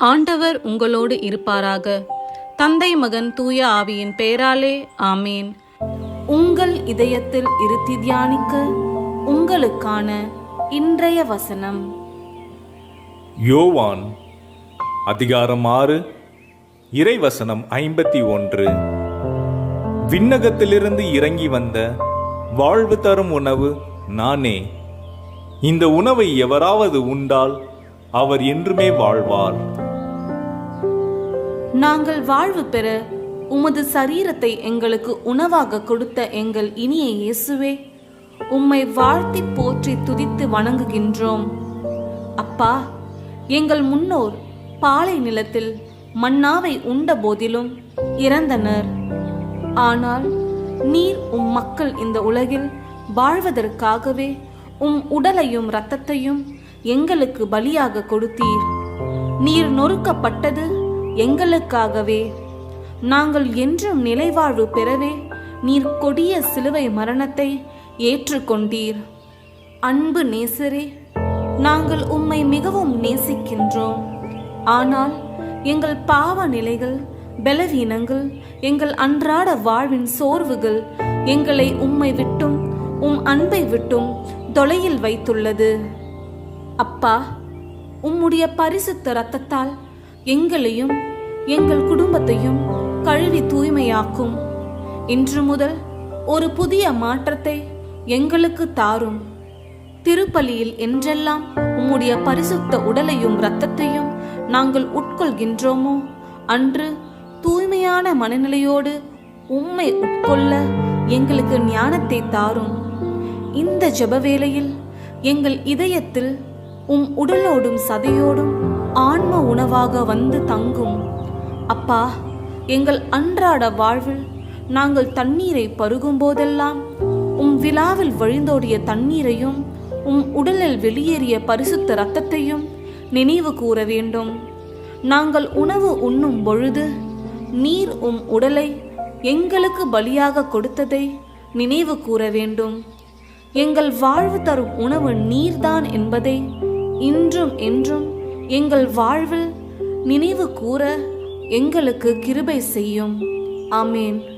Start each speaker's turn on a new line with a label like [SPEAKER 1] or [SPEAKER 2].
[SPEAKER 1] ஆண்டவர் உங்களோடு இருப்பாராக. தந்தை மகன் தூய ஆவியின் பெயராலே ஆமேன். உங்கள் இதயத்தில் இருத்தி தியானிக்க உங்களுக்கான இன்றைய வசனம்.
[SPEAKER 2] யோவான் அதிகாரம் ஆறு இறைவசனம் ஐம்பத்தி ஒன்று. விண்ணகத்திலிருந்து இறங்கி வந்த வாழ்வு தரும் உணவு நானே. இந்த உணவை எவராவது உண்டால் அவர் என்றுமே வாழ்வார்.
[SPEAKER 1] நாங்கள் வாழ்வு பெற உமது சரீரத்தை எங்களுக்கு உணவாக கொடுத்த எங்கள் இனிய இயேசுவே உம்மை வாழ்த்தி போற்றி துதித்து வணங்குகின்றோம். அப்பா எங்கள் முன்னோர் பாலை நிலத்தில் மன்னாவை உண்ட போதிலும் இறந்தனர். ஆனால் நீர் உம் மக்கள் இந்த உலகில் வாழ்வதற்காகவே உம் உடலையும் இரத்தத்தையும் எங்களுக்கு பலியாக கொடுத்தீர். நீர் நொறுக்கப்பட்டது எங்களுக்காகவே. நாங்கள் என்றும் நிலைவாழ்வு பெறவே நீர் கொடிய சிலுவை மரணத்தை ஏற்றுக்கொண்டீர். அன்பு நேசரே நாங்கள் உம்மை மிகவும் நேசிக்கின்றோம். ஆனால் எங்கள் பாவ நிலைகள் பலவீனங்கள் எங்கள் அன்றாட வாழ்வின் சோர்வுகள் எங்களை உம்மை விட்டும் உம் அன்பை விட்டும் தொலையில் வைத்துள்ளது. அப்பா உம்முடைய பரிசுத்த ரத்தத்தால் எங்களையும் எங்கள் குடும்பத்தையும் கழுவி தூய்மையாக்கும். இன்று முதல் ஒரு புதிய மாற்றத்தை எங்களுக்கு தாரும். திருப்பலியில் என்றெல்லாம் உம்முடைய பரிசுத்த உடலையும் இரத்தத்தையும் நாங்கள் உட்கொள்கின்றோமோ? அன்று தூய்மையான மனநிலையோடு உம்மை உட்கொள்ள எங்களுக்கு ஞானத்தை தாரும். இந்த ஜபவேளையில் எங்கள் இதயத்தில் உம் உடலோடும் சதையோடும் ஆன்ம உணவாக வந்து தங்கும். அப்பா எங்கள் அன்றாட வாழ்வில் நாங்கள் தண்ணீரை பருகும் போதெல்லாம் உம் விழாவில் வழிந்தோடிய தண்ணீரையும் உம் உடலில் வெளியேறிய பரிசுத்த இரத்தத்தையும் நினைவு கூற வேண்டும். நாங்கள் உணவு உண்ணும் பொழுது நீர் உம் உடலை எங்களுக்கு பலியாக கொடுத்ததை நினைவு கூற வேண்டும். எங்கள் வாழ்வு தரும் உணவு நீர்தான் என்பதை இன்றும் என்றும் எங்கள் வாழ்வில் நினைவு கூற எங்களுக்கு கிருபை செய்யும். ஆமேன்.